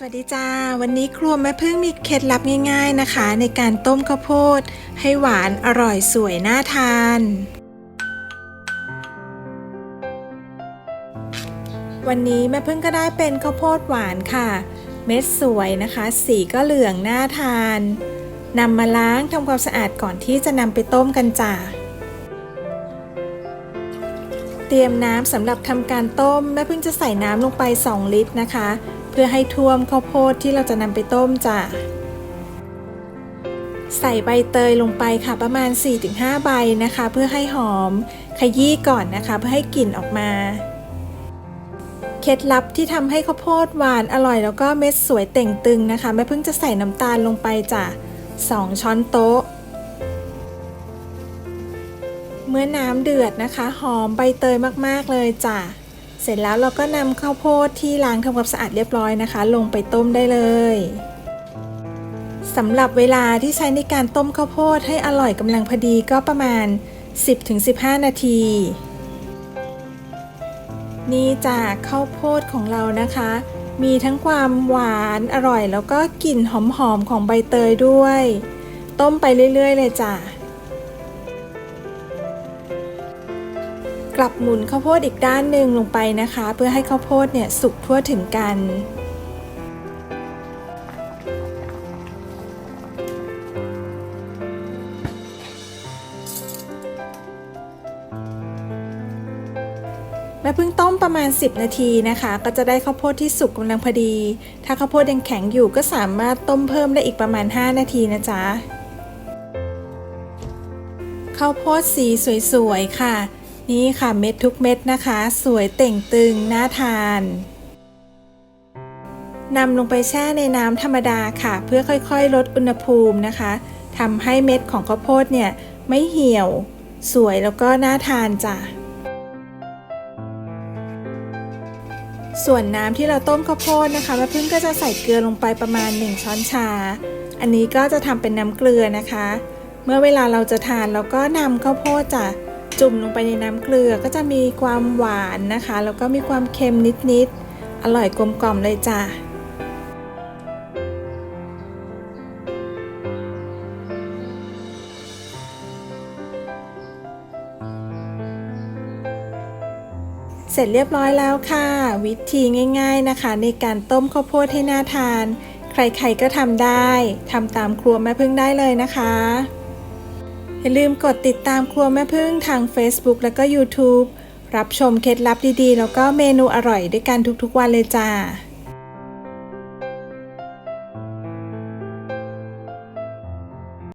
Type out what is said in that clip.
สวัสดีจ้า วันนี้ครัวแม่พึ่งมีเคล็ดลับง่ายๆนะคะ ในการต้มข้าวโพด ให้หวานอร่อยสวยน่าทาน วันนี้แม่พึ่งก็ได้เป็นข้าวโพดหวานค่ะ เม็ดสวยนะคะ สีก็เหลืองน่าทานนำมาล้างทำความสะอาดก่อนที่จะนำไปต้มกันจ้าเตรียมน้ำสำหรับทำการต้มแม่พึ่งจะใส่น้ำลงไป 2 ลิตรนะคะ พื่อให้ท่วมข้าวโพดที่เราจะนำไปต้มจ้ะ ใส่ใบเตยลงไปค่ะประมาณ 4-5 ใบนะคะ เพื่อให้หอม ขยี้ก่อนนะคะ เพื่อให้กลิ่นออกมา เคล็ดลับที่ทำให้ข้าวโพดหวานอร่อยแล้วก็เม็ดสวยเต่งตึงนะคะแม่พึ่งจะใส่น้ำตาลลงไปจ้ะ 2 ช้อนโต๊ะเมื่อน้ำเดือดนะคะ หอมใบเตยมาก ๆ เลยจ้ะ เสร็จแล้วเราก็นำข้าวโพดที่ล้างทำความสะอาดเรียบร้อยนะคะ ลงไปต้มได้เลยสำหรับเวลาที่ใช้ในการต้มข้าวโพดให้อร่อยกำลังพอดีก็ประมาณ 10-15 นาที นี่จากข้าวโพดของเรานะคะ มีทั้งความหวานอร่อย แล้วก็กลิ่นหอมๆของใบเตยด้วย ต้มไปเรื่อย ๆ เลยจ้ะ กลับหมุนข้าวโพดอีกด้านหนึ่งลงไปนะคะ เพื่อให้ข้าวโพดเนี่ยสุกทั่วถึงกันแม่พิ่งต้มประมาณ 10 นาทีนะคะ ก็จะได้ข้าวโพดที่สุกกำลังพอดี ถ้าข้าวโพดยังแข็งอยู่ก็สามารถต้มเพิ่มได้อีกประมาณ 5 นาทีนะจ๊ะข้าวโพดสีสวยๆค่ะ นี่ค่ะเม็ดทุกเม็ดนะคะ สวยเต่งตึงน่าทานนำลงไปแช่ในน้ำธรรมดาค่ะ เพื่อค่อยๆ ลดอุณหภูมินะคะทำให้เม็ดของข้าวโพดเนี่ยไม่เหี่ยว สวยแล้วก็น่าทานจ้ะส่วนน้ำที่เราต้มข้าวโพดนะคะแม่พึ่งก็จะใส่เกลือลงไปประมาณ 1 ช้อนชา อันนี้ก็จะทำเป็นน้ำเกลือนะคะ เมื่อเวลาเราจะทานเราก็นำข้าวโพดจ้ะ จุ่มลงไปในน้ำเกลือก็จะมีความหวานนะคะ แล้วก็มีความเค็มนิดๆ อร่อยกลมกล่อมเลยจ้ะเสร็จเรียบร้อยแล้วค่ะ วิธีง่าย ๆนะคะ ในการต้มข้าวโพดให้น่าทาน ใครๆก็ทำได้ทำตามครัวแม่พึ่งได้เลยนะคะ อย่าลืมกดติดตามครัวแม่พึ่งทาง Facebook และก็ YouTube รับชมเคล็ดลับดีๆ แล้วก็เมนูอร่อยด้วยกันทุกๆวันเลยจ้า